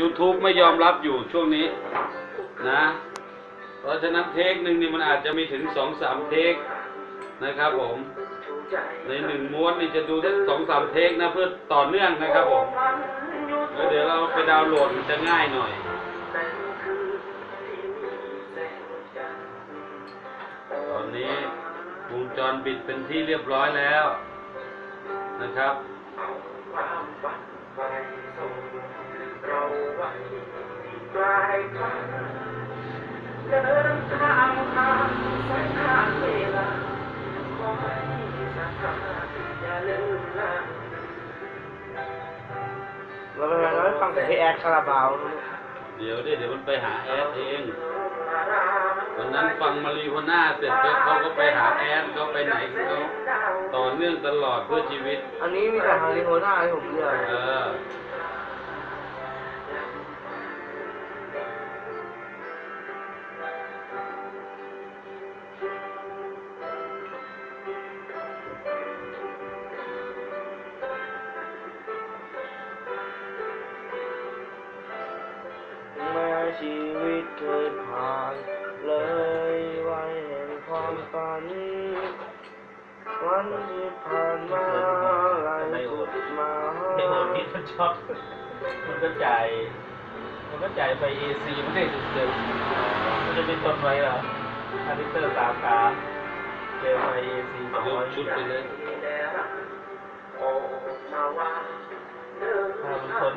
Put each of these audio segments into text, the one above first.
YouTube ไม่ยอมรับอยู่ช่วงนี้นะ เพราะฉะนั้นเทคหนึ่งนี่มันอาจจะมีถึงสองสามเทคนะครับผม ในหนึ่งม้วนนี่จะดูทั้สองสามเทคนะเพื่อต่อเนื่องนะครับผมแล้วเดี๋ยวเราไปดาวน์โหลดมันจะง่ายหน่อยตอนนี้วงจรปิดเป็นที่เรียบร้อยแล้วนะครับ เดินทางทางสายทางเวลาขอให้ศรัทธาอย่าลืมนะเราไปเราไปฟังแต่พี่แอดคาราบาวเดี๋ยวดิเดี๋ยวมันไปหาแอดเองวันนั้นฟังมารีโฮน่าเสร็จก็เขาก็ไปหาแอดเขาไปไหนเขาต่อเนื่องตลอดเพื่อชีวิต อันนี้มีแต่ฮาริโฮน่าให้ผมเลือก เออ ชีวิตเคยผ่าน เลยวัยแห่งความฝัน วันที่ผ่านมาหลายสุดมาไอ้โหดที่มันชอตมันก็จ่ายมันก็จ่ายไปเอซีไม่ได้จุดเดิมมันจะเป็นต้นไว้เหรออาริเตอร์สามขาเจอไปเอซีสองร้อยชุดไปเลยโอ้าเดินถ้ามันทน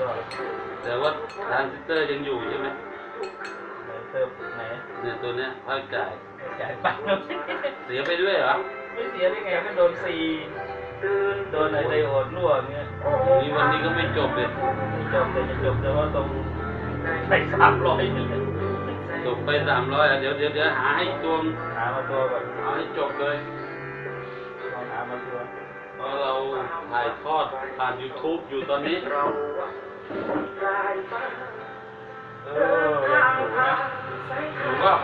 ยอดแต่ว่าทรานซิสเตอร์ยังอยู่ใช่ไหมไหนเติมไหนเนี่ยตัวเนี้ยภาคจ่ายไม่จ่ายไปแล้วเสียไปด้วยเหรอ ไม่เสียได้ไงก็โดนซีโดนไอ้ไดโอดรั่วเงี้ยนี่วันนี้ก็ไม่จบเลยไม่จบแต่จะจบแต่ว่าตรงไปสามร้อยนี่แหละจบไปสามร้อยเดี๋ยวเดี๋ยวเดี๋ยวหาให้ตวงหามาตัวก่อนเอาให้จบเลยลองหามาตัว เพราะเราถ่ายทอดผ่าน YouTube อยู่ตอนนี้เราเออยังอยู่นะถูกป่ะ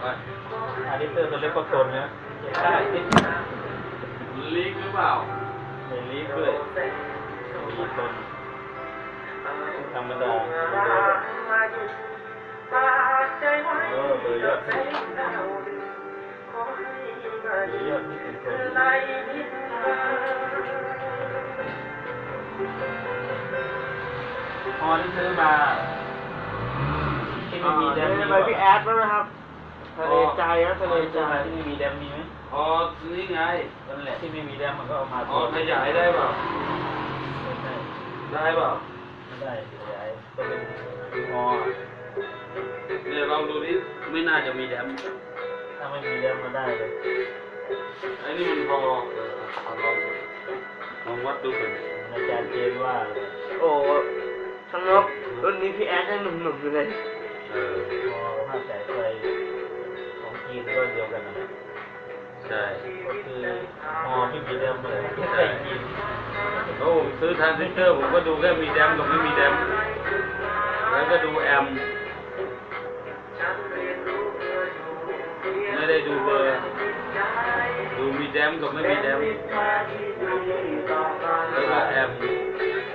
ไปอาริเตอร์ตัวเล็กก็ทนนะใช่ลีกหรือเปล่าในลีฟด้วยมีทนธรรมดาเออเบอร์เยอดที่เบอร์เยอดที่เป็นคน อที่ซื้อมาที่ไม่มีแดมมีไปพี่แอดแล้วนะครับทะเลใจนะทะเลใจที่ไม่มีแดมมีไหมอ๋อนี่ไงนั่นแหละที่ไม่มีแดมมันก็เอามาอ๋อขยายได้เปล่าไม่ได้ได้เปล่าไม่ได้ขยายก็เป็นงอเนี่ยลองดูนี่ไม่น่าจะมีแดมถ้าไม่มีแดมมาได้เลยไอ้นี่มันพอเออเอาลองลองวัดดูก่อนอาจารย์เจนว่า โอ้ สนุกรุ่นนี้พี่แอดยังหนุ่มๆอยู่เลยเออพอภาพจ่ายไฟของจีนก็เดียวกันนะ ใช่ก็คือมอไม่มีแดมเลยไม่ใช่จีนโอ้ผมซื้อทรานซิสเตอร์ผมก็ดูแค่มีแดมกับไม่มีแดมแล้วก็ดูแอมป์ไม่ได้ดูเบอร์ ดูมีแดมกับไม่มีแดมแล้วก็แอมป์ส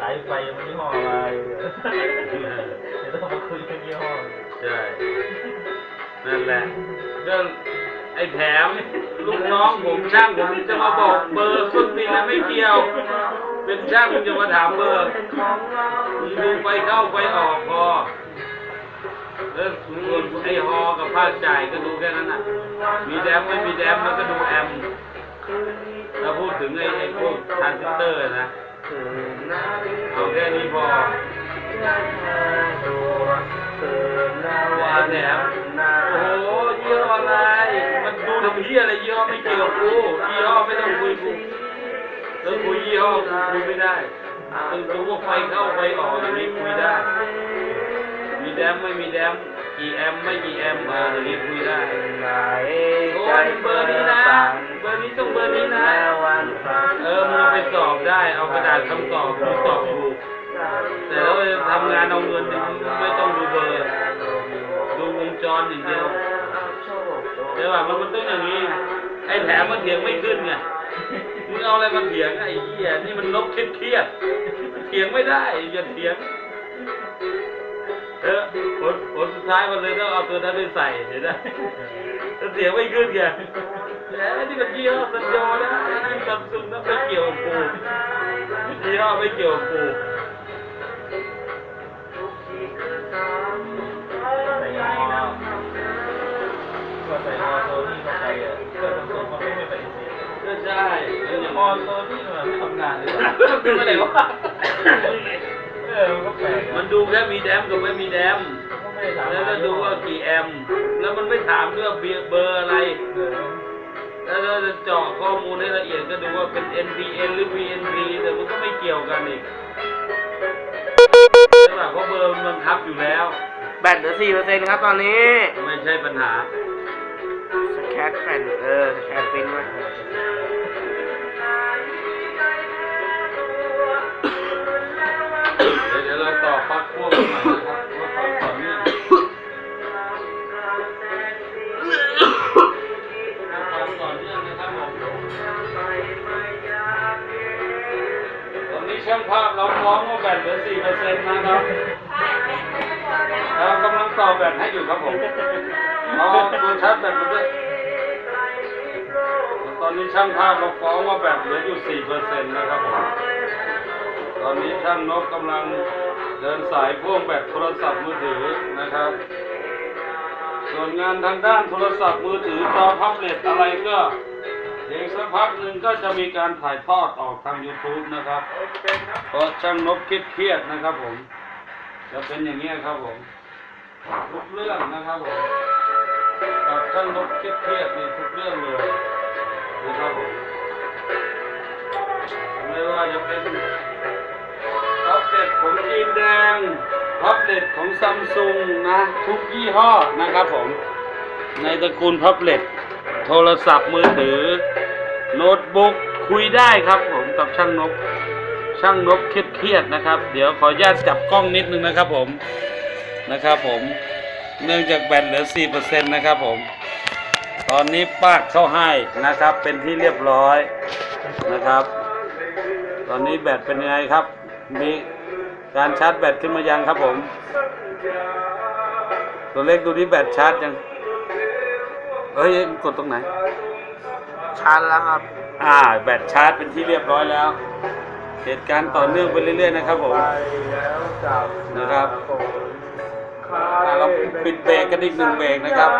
ายไฟมันยี่ห้ออะไรเดี๋ยวต้องมาคุยกันยี่ห้อใช่นั่นแหละก็ไอ้แถมลูกน้องผมช่างผมจะมาบอกเบอร์คนปีนะไม่เกี่ยว เป็นช่างมึงจะมาถามเบอร์มึงดูไฟเข้าไฟออกพอแล้วส่วนไอ้ฮอกับภาคจ่ายก็ดูแค่นั้นน่ะ มีแดมไม่มีแดมแล้วก็ดูแอมถ้าพูดถึงไอ้ไอ้พวกทรานซิสเตอร์นะ เอาแค่นี้พอว่าแหนมโอ้โหเยี่ห้อะไร มันดูทำเหี้ยอะไรยี่ห้อไม่เกี่ยวกับกูยี่ห้อไม่ต้องคุยกูแล้วคุยยี่ห้อกูคุยไม่ได้ต้องดูว่าไฟเข้าไฟออกอย่างนี้คุยได้ มีแดมไม่มีแดมกี่แอมไม่กี่แอมป์อ่าอย่างนี้คุยได้โอ้ยเบอร์นี้นะ เอากระดาษคำตอบดูสอบถูกแต่เราทำงานเอาเงินเนี่ยไม่ต้องดูเบอร์ ดูวงจรอย่างเดียวใช่ป่ะมันมันต้องอย่างนี้ ไอ้แถมมันเถียงไม่ขึ้นไงมึงเอาอะไรมาเถียงไอ้เหี้ยนี่มันลบเครียดเถียงไม่ได้อย่าเถียง เออผลผลสุดท้ายมันเลยต้องเอาตัวนั้นไปใส่เห็นไหมถ้าเสียงไม่ขึ้นไงแหมนี่มันยี่ห้อสัญญานะนี่ซัมซุงนะไม่เกี่ยวกับกูยี่ห้อไม่เกี่ยวกับกูใส่ยอก็ใส่ยอโซนี่เข้าไปอะก็ทำส่งมันไม่ไปฏิเสธก็ใช่แล้วอย่างพอโซนี่มันไม่ทำงานเลยเป็นอะไรวะ ดูแค่มีแดมกับไม่มีแดมก็ไม่ได้ถามแล้วก็ดูว่ากี่แอมป์แล้วมันไม่ถามด้วยว่าเบอร์เบอร์อะไรเออแล้วเราจะเจาะข้อมูลให้ละเอียดก็ดูว่าเป็น NPN หรือ PNP แต่มันก็ไม่เกี่ยวกันอีกใช่ป่ะเพราะเบอร์มันบังคับอยู่แล้ว แบตเหลือสี่เปอร์เซ็นต์ครับตอนนี้ ไม่ใช่ปัญหา สแครแผ่น ช่างภาพเราฟ้องว่าแบตเหลือ4%นต์นะครับเรากำลังต่อแบตให้อยู่ครับผมเอาตัวชาร์จแบตมาด้วยตอนนี้ช่างภาพเราฟ้องว่าแบตเหลืออยู่4%นะครับผมตอนนี้ช่างนกกำลังเดินสายพ่วงแบตโทรศัพท์มือถือนะครับ ส่วนงานทางด้านโทรศัพท์มือถือจอพับเล็ตอะไรก็ เอีกสักพักหนึ่งก็จะมีการถ่ายทอดออกทาง YouTube นะครับเพราะช่างนกเครียดๆนะครับผม จะเป็นอย่างนี้ยครับผมทุกเรื่องนะครับผมกับช่างนกเครียดๆนี่ทุกเรื่องเลยนะครับผมไม่ว่าจะเป็นพับเล็ตของจีนแดงพับเล็ตของซัมซุงนะ ทุกยี่ห้อนะครับผม ในตระกูลพับเล็ตโทรศัพท์มือถือ โน้ตบุ๊กคุยได้ครับผมกับช่างนก ช่างนกเครียดๆนะครับ เดี๋ยวขออนุญาตจับกล้องนิดนึงนะครับผมนะครับผมเนื่องจากแบตเหลือ4%นะครับผม ตอนนี้ปากเข้าให้นะครับ เป็นที่เรียบร้อยนะครับ ตอนนี้แบตเป็นยังไงครับ มีการชาร์จแบตขึ้นมายังครับผม ตัวเลขดูที่แบตชาร์จยังเฮ้ยกดตรงไหน ชาร์จแล้วครับ อ่า แบตชาร์จเป็นที่เรียบร้อยแล้ว เหตุการณ์ต่อเนื่องไปเรื่อยๆนะครับผมนะครับ อ่าเราปิดเบรกกันอีกหนึ่งเบรกนะครับ